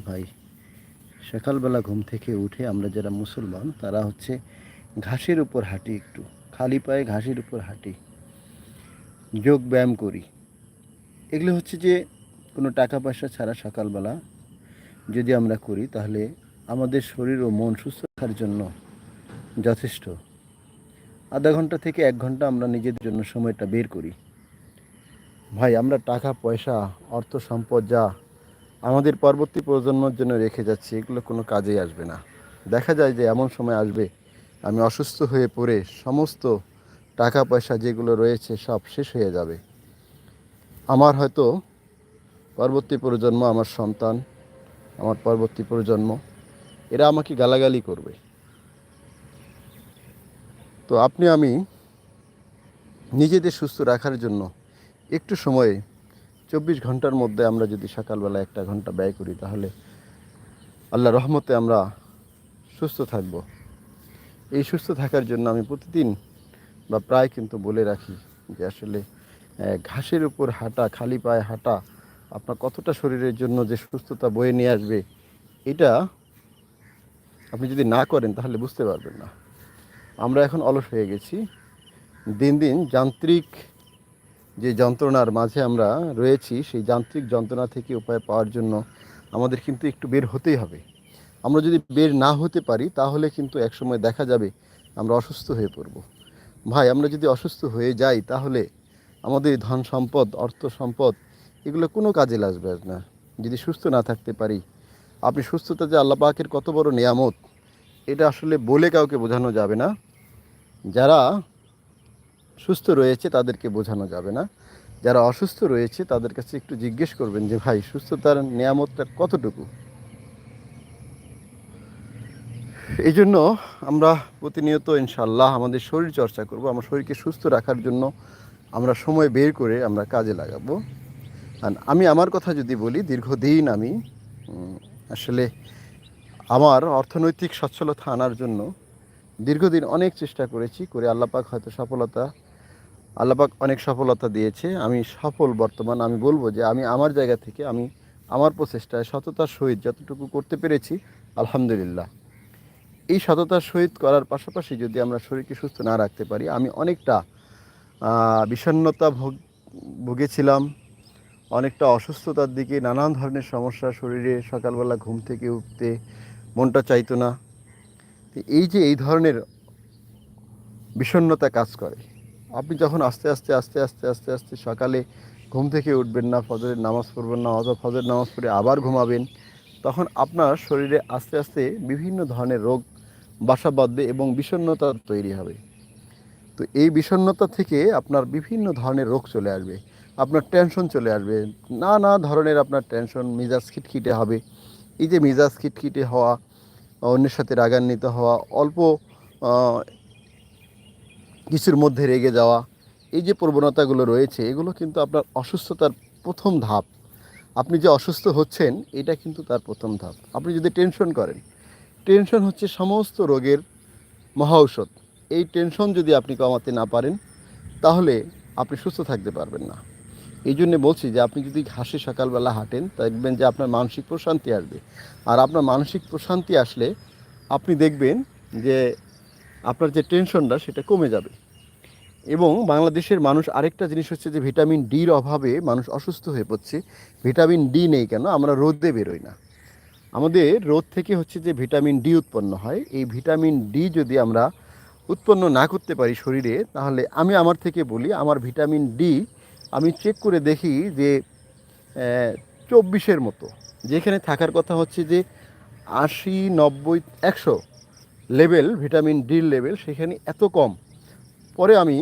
ভাই, সকালবেলা ঘুম থেকে উঠে আমরা যারা মুসলমান, তারা হচ্ছে ঘাসের উপর হাঁটি একটু, খালি পায়ে ঘাসের উপর হাঁটি, যোগ ব্যায়াম করি। এগুলো হচ্ছে যে কোনো টাকা পয়সা ছাড়া সকালবেলা যদি আমরা করি, তাহলে আমাদের শরীর ও মন সুস্থ রাখার জন্য যথেষ্ট। আধা ঘণ্টা থেকে এক ঘণ্টা আমরা নিজেদের জন্য সময়টা বের করি। ভাই, আমরা টাকা, পয়সা, অর্থ সম্পদ যা আমাদের পরবর্তী প্রজন্মের জন্য রেখে যাচ্ছি, এগুলো কোনো কাজেই আসবে না। দেখা যায় যে এমন সময় আসবে, আমি অসুস্থ হয়ে পড়ে সমস্ত টাকা পয়সা যেগুলো রয়েছে সব শেষ হয়ে যাবে। আমার হয়তো পরবর্তী প্রজন্ম আমার সন্তান, আমার পরবর্তী প্রজন্ম, এরা আমাকে গালাগালি করবে। তো আপনি আমি নিজেদের সুস্থ রাখার জন্য একটু সময়ে চব্বিশ ঘণ্টার মধ্যে আমরা যদি সকালবেলা একটা ঘণ্টা ব্যয় করি, তাহলে আল্লাহ রহমতে আমরা সুস্থ থাকব। এই সুস্থ থাকার জন্য আমি প্রতিদিন বা প্রায় কিন্তু বলে রাখি যে আসলে ঘাসের উপর হাঁটা, খালি পায়ে হাঁটা, আপনার কতটা শরীরের জন্য যে সুস্থতা বয়ে নিয়ে আসবে, এটা আপনি যদি না করেন, তাহলে বুঝতে পারবেন না। আমরা এখন অলস হয়ে গেছি। দিন দিন যান্ত্রিক যে যন্ত্রণার মাঝে আমরা রয়েছি, সেই যান্ত্রিক যন্ত্রণা থেকে উপায় পাওয়ার জন্য আমাদের কিন্তু একটু বের হতেই হবে। আমরা যদি বের না হতে পারি, তাহলে কিন্তু একসময় দেখা যাবে আমরা অসুস্থ হয়ে পড়ব। ভাই, আমরা যদি অসুস্থ হয়ে যাই, তাহলে আমাদের ধন সম্পদ, অর্থ সম্পদ, এগুলো কোনো কাজে লাগবে না। যদি সুস্থ না থাকতে পারি, আপনি সুস্থতা যে আল্লাহ পাকের কত বড় নিয়ামত, এটা আসলে বলে কাউকে বোঝানো যাবে না। যারা সুস্থ রয়েছে তাদেরকে বোঝানো যাবে না। যারা অসুস্থ রয়েছে তাদের কাছে একটু জিজ্ঞেস করবেন যে, ভাই, সুস্থতার নিয়ামতটা কতটুকু? এই জন্য আমরা প্রতিনিয়ত ইনশাল্লাহ আমাদের শরীর চর্চা করব। আমার শরীরকে সুস্থ রাখার জন্য আমরা সময় বের করে আমরা কাজে লাগাবো। আর আমি আমার কথা যদি বলি, দীর্ঘদিন আমি আসলে আমার অর্থনৈতিক সচ্ছলতা আনার জন্য দীর্ঘদিন অনেক চেষ্টা করেছি, করে আল্লাপাক হয়তো সফলতা আল্লাপাক অনেক সফলতা দিয়েছে। আমি সফল বর্তমান আমি বলব যে আমি আমার জায়গা থেকে আমি আমার প্রচেষ্টায় সততার সহিত যতটুকু করতে পেরেছি আলহামদুলিল্লাহ। এই সততার সহিত করার পাশাপাশি যদি আমরা শরীরকে সুস্থ না রাখতে পারি আমি অনেকটা আহ, বিষণ্ণতা ভোগ ভুগেছিলাম অনেকটা অসুস্থতার দিকে নানান ধরনের সমস্যা শরীরে সকালবেলা ঘুম থেকে উঠতে মনটা চাইতো না। এই যে এই ধরনের বিষণ্ণতা কাজ করে আপনি যখন আস্তে আস্তে আস্তে আস্তে আস্তে আস্তে সকালে ঘুম থেকে উঠবেন না, ফজরের নামাজ পড়বেন না, অথবা ফজরের নামাজ পড়ে আবার ঘুমাবেন, তখন আপনার শরীরে আস্তে আস্তে বিভিন্ন ধরনের রোগ, বাসা বাঁধবে এবং বিষণ্ণতা তৈরি হবে। তো এই বিষণ্ণতা থেকে আপনার বিভিন্ন ধরনের রোগ চলে আসবে। আপনার টেনশন চলে আসবে। নানা ধরনের আপনার টেনশন মেজাজ খিটখিটে হবে। এই যে মেজাজ খিটখিটে হওয়া, অন্যের সাথে রাগান্বিত হওয়া, অল্প কিছুর মধ্যে রেগে যাওয়া, এই যে প্রবণতাগুলো রয়েছে, এগুলো কিন্তু আপনার অসুস্থতার প্রথম ধাপ। আপনি যে অসুস্থ হচ্ছেন, এটা কিন্তু তার প্রথম ধাপ। আপনি যদি টেনশন করেন, টেনশন হচ্ছে সমস্ত রোগের মহা ঔষধ এই টেনশন যদি আপনি কমাতে না পারেন, তাহলে আপনি সুস্থ থাকতে পারবেন না। এই জন্যে বলছি যে, আপনি যদি ঘাসে সকালবেলা হাঁটেন, দেখবেন যে আপনার মানসিক প্রশান্তি আসবে। আর আপনার মানসিক প্রশান্তি আসলে আপনি দেখবেন যে আপনার যে টেনশনটা সেটা কমে যাবে। এবং বাংলাদেশের মানুষ আরেকটা জিনিস হচ্ছে যে ভিটামিন ডির অভাবে মানুষ অসুস্থ হয়ে পড়ছে। ভিটামিন ডি নেই কেন? আমরা রোদে বেরোই না। আমাদের রোদ থেকে হচ্ছে যে ভিটামিন ডি উৎপন্ন হয়। এই ভিটামিন ডি যদি আমরা উৎপন্ন না করতে পারি শরীরে, তাহলে আমি আমার থেকে বলি, আমার ভিটামিন ডি আমি চেক করে দেখি যে চব্বিশের মতো। যেখানে থাকার কথা হচ্ছে যে আশি, নব্বই, একশো লেভেল, ভিটামিন ডির লেভেল, সেখানে এত কম। পরে আমি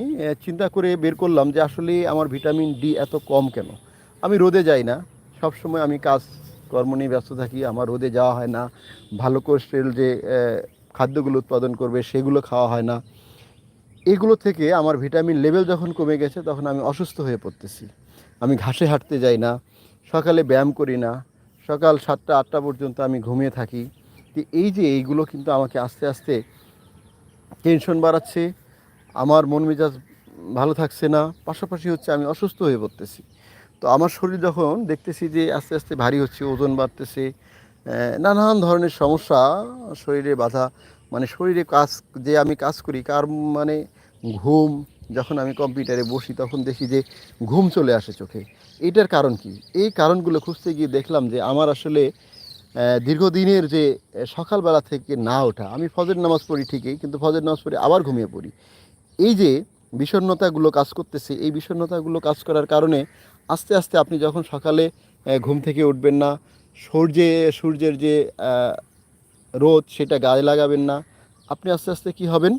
চিন্তা করে বের করলাম যে আসলে আমার ভিটামিন ডি এত কম কেন? আমি রোদে যাই না। সব সময় আমি কাজ, কর্ম নিয়ে ব্যস্ত থাকি, আমার রোদে যাওয়া হয় না। ভালো কোলেস্ট্রল যে খাদ্যগুলো উৎপাদন করবে, সেগুলো খাওয়া হয় না। এগুলো থেকে আমার ভিটামিন লেভেল যখন কমে গেছে, তখন আমি অসুস্থ হয়ে পড়তেছি। আমি ঘাসে হাঁটতে যাই না। সকালে ব্যায়াম করি না। সকাল সাতটা, আটটা পর্যন্ত আমি ঘুমিয়ে থাকি। তো এই যে এইগুলো কিন্তু আমাকে আস্তে আস্তে টেনশন বাড়াচ্ছে, আমার মন মেজাজ ভালো থাকছে না, পাশাপাশি হচ্ছে আমি অসুস্থ হয়ে পড়তেছি। তো আমার শরীর যখন দেখতেছি যে আস্তে আস্তে ভারী হচ্ছে, ওজন বাড়তেছে নানান ধরনের সমস্যা, শরীরে বাধা মানে শরীরে কাজ, যে আমি কাজ করি, কার মানে ঘুম, যখন আমি কম্পিউটারে বসি, তখন দেখি যে ঘুম চলে আসে চোখে। এইটার কারণ কি? এই কারণগুলো খুঁজতে গিয়ে দেখলাম যে আমার আসলে দীর্ঘদিনের যে সকালবেলা থেকে না ওঠা, আমি ফজর নামাজ পড়ি ঠিকই, কিন্তু ফজর নামাজ পড়ে আবার ঘুমিয়ে পড়ি। এই যে, বিষণ্ণতাগুলো কাজ করতেছে, এই বিষণ্ণতাগুলো কাজ করার কারণে আস্তে আস্তে আপনি যখন সকালে ঘুম থেকে উঠবেন না, সূর্যে, সূর্যের যে রোদ, সেটা গায়ে লাগাবেন না, আপনি আস্তে আস্তে কি হবেন?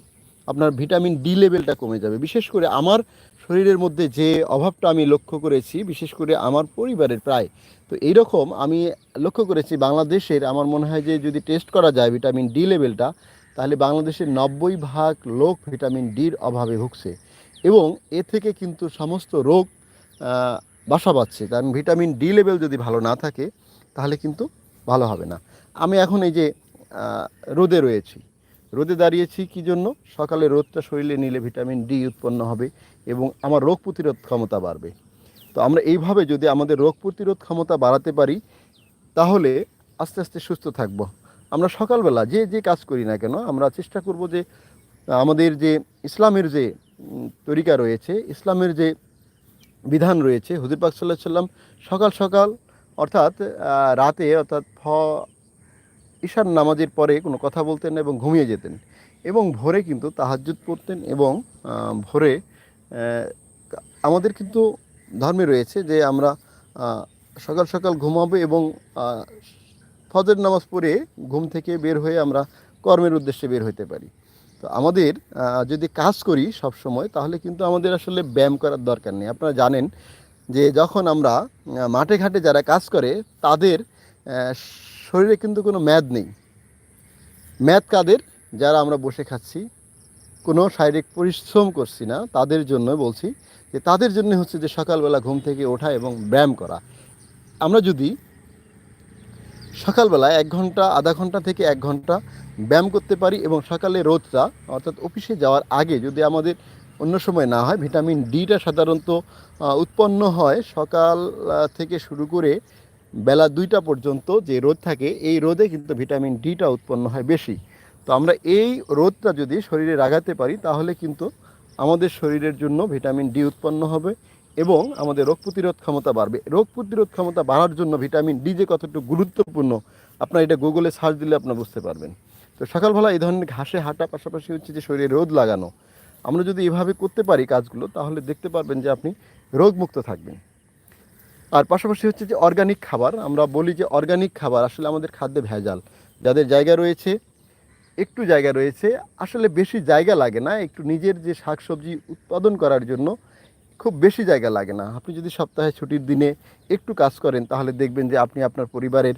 আপনার ভিটামিন ডি লেভেলটা কমে যাবে। বিশেষ করে আমার শরীরের মধ্যে যে অভাবটা আমি লক্ষ্য করেছি, বিশেষ করে আমার পরিবারের প্রায়, তো এইরকম আমি লক্ষ্য করেছি বাংলাদেশের আমার মনে হয় যে যদি টেস্ট করা যায় ভিটামিন ডি লেভেলটা তাহলে বাংলাদেশের নব্বই ভাগ লোক ভিটামিন ডির অভাবে ভুগছে এবং এ থেকে কিন্তু সমস্ত রোগ বাসা বাঁধছে। কারণ ভিটামিন ডি লেভেল যদি ভালো না থাকে, তাহলে কিন্তু ভালো হবে না। আমি এখন এই যে রোদে রয়েছি। রোদে দাঁড়িয়েছি, কি জন্য? সকালে রোদটা শরীরে নিলে ভিটামিন ডি উৎপন্ন হবে এবং আমার রোগ প্রতিরোধ ক্ষমতা বাড়বে। তো আমরা এইভাবে যদি আমাদের রোগ প্রতিরোধ ক্ষমতা বাড়াতে পারি, তাহলে আস্তে আস্তে সুস্থ থাকব। আমরা সকালবেলা যে যে কাজ করি না কেন, আমরা চেষ্টা করব যে, আমাদের যে ইসলামের যে তরিকা রয়েছে, ইসলামের যে বিধান রয়েছে, হুজুর পাক সাল্লাহ সাল্লাম সকাল সকাল অর্থাৎ রাতে অর্থাৎ ফ ঈশান নামাজের পরে কোনো কথা বলতেন না এবং ঘুমিয়ে যেতেন। এবং ভোরে কিন্তু তাহাজ্জুদ পড়তেন এবং ভোরে আমাদের কিন্তু ধর্মে রয়েছে যে আমরা সকাল সকাল ঘুমাবো এবং ফজর নামাজ পড়ে ঘুম থেকে বের হয়ে আমরা কর্মের উদ্দেশ্যে বের হতে পারি। তো আমাদের যদি কাজ করি সব সময় তাহলে কিন্তু আমাদের আসলে ব্যায়াম করার দরকার নেই। আপনারা জানেন যে যখন আমরা মাঠে ঘাটে যারা কাজ করে তাদের শরীরে কিন্তু কোনো ম্যাদ নেই। ম্যাদ কাদের? যারা আমরা বসে খাচ্ছি, কোনো শারীরিক পরিশ্রম করছি না, তাদের জন্য বলছি যে তাদের জন্য হচ্ছে যে সকালবেলা ঘুম থেকে ওঠা এবং ব্যায়াম করা। আমরা যদি সকালবেলা এক ঘণ্টা, আধা ঘণ্টা থেকে এক ঘণ্টা ব্যায়াম করতে পারি এবং সকালে রোদটা, অর্থাৎ অফিসে যাওয়ার আগে যদি আমাদের অন্য সময় না হয়, ভিটামিন ডিটা সাধারণত উৎপন্ন হয় সকাল থেকে শুরু করে বেলা দুইটা পর্যন্ত যে রোদ থাকে, এই রোদে কিন্তু ভিটামিন ডিটা উৎপন্ন হয় বেশি। তো আমরা এই রোদটা যদি শরীরে লাগাতে পারি, তাহলে কিন্তু আমাদের শরীরের জন্য ভিটামিন ডি উৎপন্ন হবে এবং আমাদের রোগ প্রতিরোধ ক্ষমতা বাড়বে। রোগ প্রতিরোধ ক্ষমতা বাড়ার জন্য ভিটামিন ডি যে কতটুকু গুরুত্বপূর্ণ, আপনার এটা গুগলে সার্চ দিলে আপনার বুঝতে পারবেন। তো সকালবেলা এই ধরনের ঘাসে হাঁটা পাশাপাশি হচ্ছে যে শরীরে রোদ লাগানো। আমরা যদি এভাবে করতে পারি কাজগুলো, তাহলে দেখতে পারবেন যে আপনি রোগমুক্ত থাকবেন। আর পাশাপাশি হচ্ছে যে অর্গানিক খাবার, আমরা বলি যে অর্গানিক খাবার আসলে আমাদের খাদ্যে ভেজাল। যাদের জায়গা রয়েছে, একটু জায়গা রয়েছে, আসলে বেশি জায়গা লাগে না, একটু নিজের যে শাকসবজি উৎপাদন করার জন্য খুব বেশি জায়গা লাগে না। আপনি যদি সপ্তাহে ছুটির দিনে একটু কাজ করেন, তাহলে দেখবেন যে আপনি আপনার পরিবারের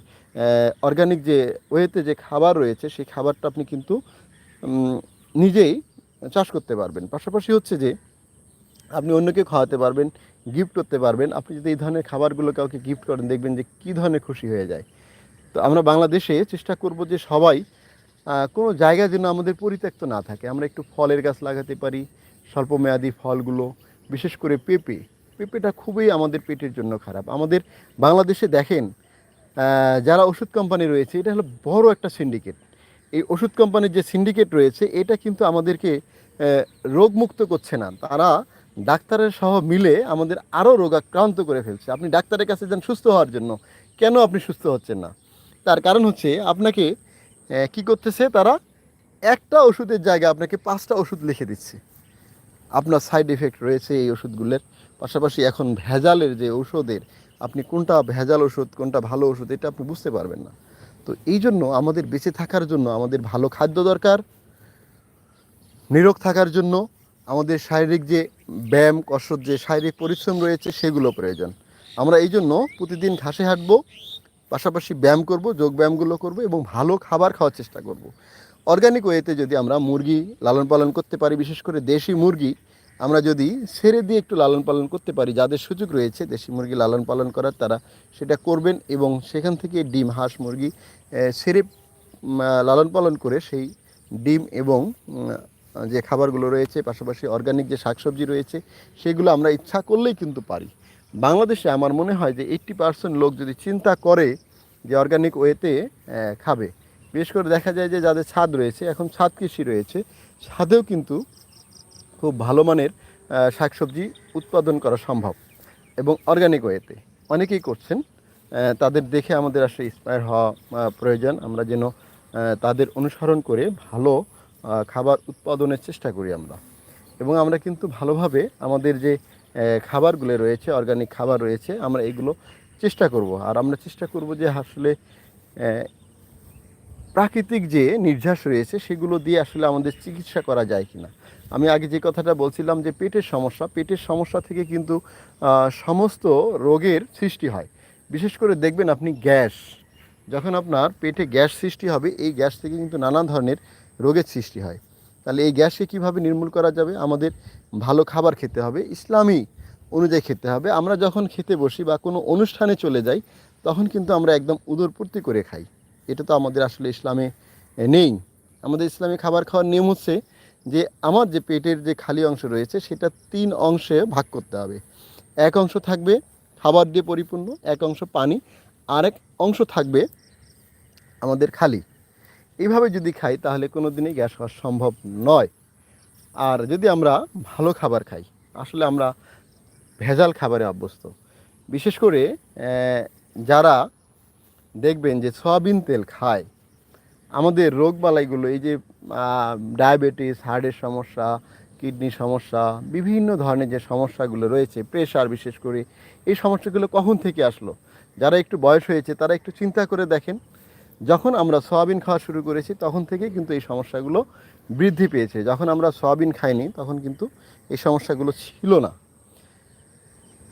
অর্গানিক যে ওয়েতে যে খাবার রয়েছে, সেই খাবারটা আপনি কিন্তু নিজেই চাষ করতে পারবেন। পাশাপাশি হচ্ছে যে আপনি অন্যকে খাওয়াতে পারবেন গিফট করতে পারবেন। আপনি যদি এই ধরনের খাবারগুলো কাউকে গিফট করেন, দেখবেন যে কী ধরনের খুশি হয়ে যায়। তো আমরা বাংলাদেশে চেষ্টা করব যে সবাই কোনো জায়গা যেন আমাদের পরিত্যক্ত না থাকে। আমরা একটু ফলের গাছ লাগাতে পারি, স্বল্পমেয়াদী ফলগুলো, বিশেষ করে পেঁপে। পেঁপেটা খুবই আমাদের পেটের জন্য খারাপ। আমাদের বাংলাদেশে দেখেন যারা ওষুধ কোম্পানি রয়েছে, এটা হলো বড় একটা সিন্ডিকেট এই ওষুধ কোম্পানির যে সিন্ডিকেট রয়েছে, এটা কিন্তু আমাদেরকে রোগমুক্ত করছে না। তারা ডাক্তারের সহ মিলে আমাদের আরও রোগাক্রান্ত করে ফেলছে। আপনি ডাক্তারের কাছে যান সুস্থ হওয়ার জন্য। কেন আপনি সুস্থ হচ্ছেন না? তার কারণ হচ্ছে আপনাকে কি করতেছে তারা? একটা ওষুধের জায়গায় আপনাকে পাঁচটা ওষুধ লিখে দিচ্ছে। আপনার সাইড এফেক্ট রয়েছে এই ওষুধগুলোর। পাশাপাশি এখন ভেজালের যে ওষুধের আপনি কোনটা ভেজাল ওষুধ, কোনটা ভালো ওষুধ, এটা আপনি বুঝতে পারবেন না। তো এই জন্য আমাদের বেঁচে থাকার জন্য আমাদের ভালো খাদ্য দরকার, নিরোগ থাকার জন্য আমাদের শারীরিক যে ব্যায়াম, কসরত, যে শারীরিক পরিশ্রম রয়েছে, সেগুলো প্রয়োজন। আমরা এই জন্য প্রতিদিন ঘাসে হাঁটবো, পাশাপাশি ব্যায়াম করব, যোগ ব্যায়ামগুলো করব এবং ভালো খাবার খাওয়ার চেষ্টা করব। অর্গানিক ওয়েতে যদি আমরা মুরগি লালন পালন করতে পারি, বিশেষ করে দেশি মুরগি, আমরা যদি ছেড়ে দিয়ে একটু লালন পালন করতে পারি, যাদের সুযোগ রয়েছে, দেশি মুরগি লালন পালন করার তারা সেটা করবেন এবং সেখান থেকে ডিম, হাঁস, মুরগি ছেড়ে লালন পালন করে সেই ডিম এবং যে খাবারগুলো রয়েছে, পাশাপাশি অর্গানিক যে শাকসবজি রয়েছে, সেগুলো আমরা ইচ্ছা করলেই কিন্তু পারি। বাংলাদেশে আমার মনে হয় যে এইট্টি পার্সেন্ট লোক যদি চিন্তা করে যে অর্গানিক ওয়েতে খাবে, বিশেষ করে দেখা যায় যে যাদের ছাদ রয়েছে, এখন ছাদ কৃষি রয়েছে, ছাদেও কিন্তু খুব ভালো মানের শাকসবজি উৎপাদন করা সম্ভব এবং অর্গানিক ওয়েতে অনেকেই করছেন তাদের দেখে আমাদের আসলে ইন্সপায়ার হওয়া প্রয়োজন। আমরা যেন তাদের অনুসরণ করে ভালো খাবার উৎপাদনের চেষ্টা করি আমরা। এবং আমরা কিন্তু ভালোভাবে আমাদের যে খাবারগুলো রয়েছে অর্গানিক খাবার রয়েছে, আমরা এগুলো চেষ্টা করব। আর আমরা চেষ্টা করব যে আসলে প্রাকৃতিক যে নির্যাস রয়েছে, সেগুলো দিয়ে আসলে আমাদের চিকিৎসা করা যায় কিনা। আমি আগে যে কথাটা বলছিলাম যে, পেটের সমস্যা পেটের সমস্যা থেকে কিন্তু সমস্ত রোগের সৃষ্টি হয়। বিশেষ করে দেখবেন আপনি গ্যাস, যখন আপনার পেটে গ্যাস সৃষ্টি হবে, এই গ্যাস থেকে কিন্তু নানা ধরনের রোগের সৃষ্টি হয়। তাহলে এই গ্যাসকে কীভাবে নির্মূল করা যাবে? আমাদের ভালো খাবার খেতে হবে, ইসলামী অনুযায়ী খেতে হবে। আমরা যখন খেতে বসি বা কোনো অনুষ্ঠানে চলে যাই, তখন কিন্তু আমরা একদম উদরপূর্তি করে খাই। এটা তো আমাদের আসলে ইসলামে নেই। আমাদের ইসলামী খাবার খাওয়ার নিয়ম হচ্ছে যে, আমার যে পেটের যে খালি অংশ রয়েছে, সেটা তিন অংশে ভাগ করতে হবে। এক অংশ থাকবে খাবার দিয়ে পরিপূর্ণ, এক অংশ পানি আর এক অংশ থাকবে আমাদের খালি। এইভাবে যদি খাই, তাহলে কোনো দিনই গ্যাস হওয়া সম্ভব নয়। আর যদি আমরা ভালো খাবার খাই, আসলে আমরা ভেজাল খাবারে অভ্যস্ত। বিশেষ করে যারা দেখবেন যে সয়াবিন তেল খায়, আমাদের রোগবালাইগুলো এই যে ডায়াবেটিস, হার্টের সমস্যা, কিডনির সমস্যা, বিভিন্ন ধরনের যে সমস্যাগুলো রয়েছে, প্রেশার বিশেষ করে, এই সমস্যাগুলো কখন থেকে আসলো? যারা একটু বয়স হয়েছে, তারা একটু চিন্তা করে দেখেন যখন আমরা সয়াবিন খাওয়া শুরু করেছি, তখন থেকে কিন্তু এই সমস্যাগুলো বৃদ্ধি পেয়েছে। যখন আমরা সয়াবিন খাইনি, তখন কিন্তু এই সমস্যাগুলো ছিল না।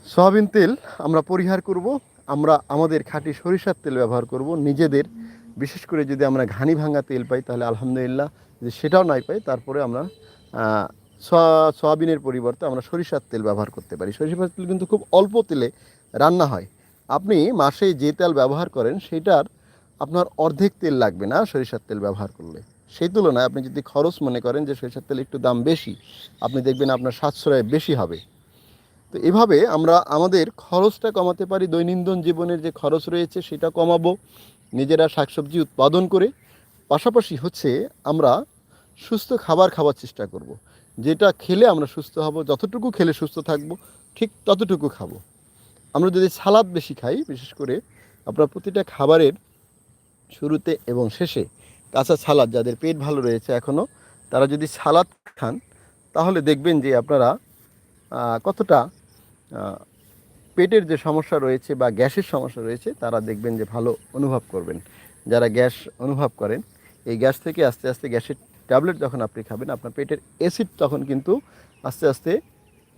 সয়াবিন তেল আমরা পরিহার করব, আমরা আমাদের খাঁটি সরিষার তেল ব্যবহার করব, নিজেদের। বিশেষ করে যদি আমরা ঘানি ভাঙা তেল পাই, তাহলে আলহামদুলিল্লাহ, যদি সেটাও নাই পাই, তারপরে আমরা সয়াবিনের পরিবর্তে আমরা সরিষার তেল ব্যবহার করতে পারি। সরিষার তেল কিন্তু খুব অল্প তেলে রান্না হয়। আপনি মাসে যে তেল ব্যবহার করেন, সেটার আপনার অর্ধেক তেল লাগবে না সরিষার তেল ব্যবহার করলে। সেই তুলনায় আপনি যদি খরচ মনে করেন যে সরিষার তেল একটু দাম বেশি, আপনি দেখবেন আপনার সাশ্রয় বেশি হবে। তো এভাবে আমরা আমাদের খরচটা কমাতে পারি, দৈনন্দিন জীবনের যে খরচ রয়েছে সেটা কমাবো, নিজেরা শাকসবজি উৎপাদন করে। পাশাপাশি হচ্ছে আমরা সুস্থ খাবার খাওয়ার চেষ্টা করব। যেটা খেলে আমরা সুস্থ হব, যতটুকু খেলে সুস্থ থাকব, ঠিক ততটুকু খাব। আমরা যদি সালাদ বেশি খাই, বিশেষ করে আপনার প্রতিটা খাবারের শুরুতে এবং শেষে। কাঁচা সালাদ, যাদের পেট ভালো রয়েছে এখনও তারা যদি সালাদ খান, তাহলে দেখবেন যে আপনারা কতটা পেটের যে সমস্যা রয়েছে বা গ্যাসের সমস্যা রয়েছে, তারা দেখবেন যে ভালো অনুভব করবেন। যারা গ্যাস অনুভব করেন, এই গ্যাস থেকে আস্তে আস্তে গ্যাসের ট্যাবলেট যখন আপনি খাবেন, আপনার পেটের অ্যাসিড তখন কিন্তু আস্তে আস্তে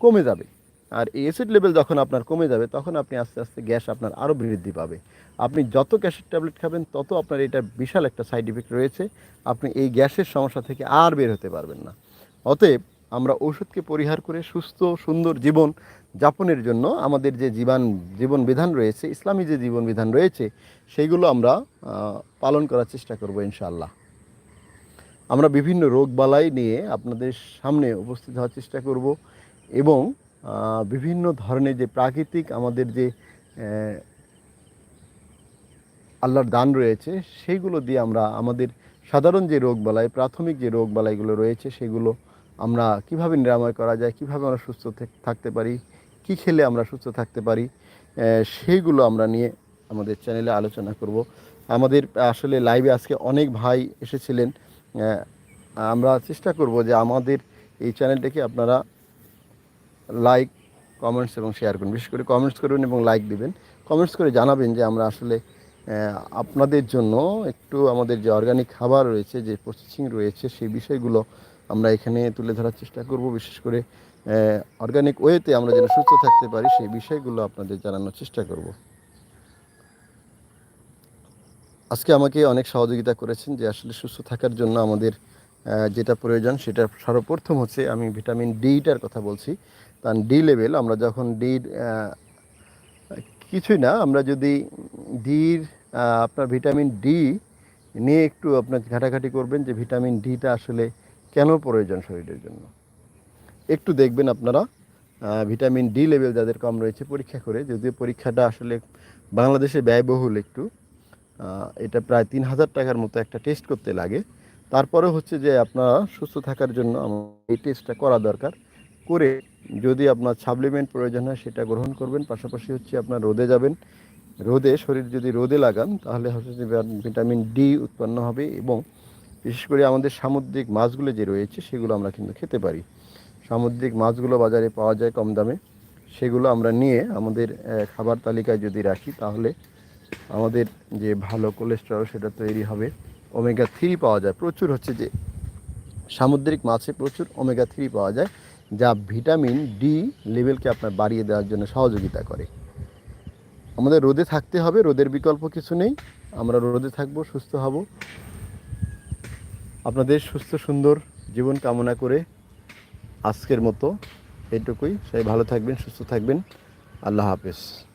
কমে যাবে। আর এই অ্যাসিড লেভেল যখন আপনার কমে যাবে, তখন আপনি আস্তে আস্তে গ্যাস আপনার আরও বৃদ্ধি পাবে। আপনি যত গ্যাসের ট্যাবলেট খাবেন, তত আপনার এটা বিশাল একটা সাইড ইফেক্ট রয়েছে। আপনি এই গ্যাসের সমস্যা থেকে আর বের হতে পারবেন না। অতএব আমরা ঔষধকে পরিহার করে সুস্থ, সুন্দর জীবন যাপনের জন্য আমাদের যে জীবন জীবন বিধান রয়েছে, ইসলামী যে জীবন বিধান রয়েছে সেইগুলো আমরা পালন করার চেষ্টা করব ইনশাআল্লাহ। আমরা বিভিন্ন রোগ বালাই নিয়ে আপনাদের সামনে উপস্থিত হওয়ার চেষ্টা করব এবং বিভিন্ন ধরনের যে প্রাকৃতিক আমাদের যে আল্লাহর দান রয়েছে সেইগুলো দিয়ে আমরা আমাদের সাধারণ যে রোগ বালাই প্রাথমিক যে রোগ বালাইগুলো রয়েছে, সেগুলো আমরা কীভাবে নিরাময় করা যায়, কীভাবে আমরা সুস্থ থাক- থাকতে পারি, কি খেলে আমরা সুস্থ থাকতে পারি সেইগুলো আমরা নিয়ে আমাদের চ্যানেলে আলোচনা করব। আমাদের আসলে লাইভে আজকে অনেক ভাই এসেছিলেন। আমরা চেষ্টা করব যে আমাদের এই চ্যানেলটাকে আপনারা লাইক কমেন্টস এবং শেয়ার করুন। বিশেষ করে কমেন্টস করবেন এবং লাইক দিবেন। কমেন্টস করে জানাবেন যে আমরা আসলে আপনাদের জন্য একটু আমাদের যে অর্গানিক খাবার রয়েছে, যে প্রসেসিং রয়েছে, সেই বিষয়গুলো আমরা এখানে তুলে ধরার চেষ্টা করব। বিশেষ করে অর্গানিক ওয়েতে আমরা যেন সুস্থ থাকতে পারি, সেই বিষয়গুলো আপনাদের জানানোর চেষ্টা করব। আজকে আমাকে অনেক সহযোগিতা করেছেন যে আসলে সুস্থ থাকার জন্য আমাদের যেটা প্রয়োজন সেটা সর্বপ্রথম হচ্ছে আমি ভিটামিন ডিটার কথা বলছি। কারণ ডি লেভেল আমরা যখন ডি কিছুই না, আমরা যদি ডির আপনার ভিটামিন ডি নিয়ে একটু আপনার ঘাটাঘাটি করবেন যে ভিটামিন ডিটা আসলে কেন প্রয়োজন শরীরের জন্য। একটু দেখবেন আপনারা ভিটামিন ডি লেভেল যাদের কম রয়েছে পরীক্ষা করে, যদিও পরীক্ষাটা আসলে বাংলাদেশে ব্যয়বহুল একটু এটা প্রায় তিন হাজার টাকার মতো একটা টেস্ট করতে লাগে। তারপরে হচ্ছে যে আপনারা সুস্থ থাকার জন্য এই টেস্টটা করা দরকার। করে যদি আপনার সাপ্লিমেন্ট প্রয়োজন হয়, সেটা গ্রহণ করবেন। পাশাপাশি হচ্ছে আপনার রোদে যাবেন। রোদে, শরীর যদি রোদে লাগান, তাহলে হচ্ছে ভিটামিন ডি উৎপন্ন হবে এবং বিশেষ করে আমাদের সামুদ্রিক মাছগুলো যে রয়েছে, সেগুলো আমরা কিন্তু খেতে পারি। সামুদ্রিক মাছগুলো বাজারে পাওয়া যায় কম দামে। সেগুলো আমরা নিয়ে আমাদের খাবার তালিকায় যদি রাখি, তাহলে আমাদের যে ভালো কোলেস্টেরল সেটা তৈরি হবে। ওমেগা থ্রি পাওয়া যায়। প্রচুর হচ্ছে যে সামুদ্রিক মাছে প্রচুর ওমেগা থ্রি পাওয়া যায়, যা ভিটামিন ডি লেভেলকে আপনার বাড়িয়ে দেওয়ার জন্য সহযোগিতা করে। আমাদের রোদে থাকতে হবে, রোদের বিকল্প কিছু নেই। আমরা রোদে থাকব, সুস্থ হব। আপনাদের সুস্থ, সুন্দর জীবন কামনা করে আজকের মতো এটুকুই। সবাই ভালো থাকবেন, সুস্থ থাকবেন। আল্লাহ হাফেজ।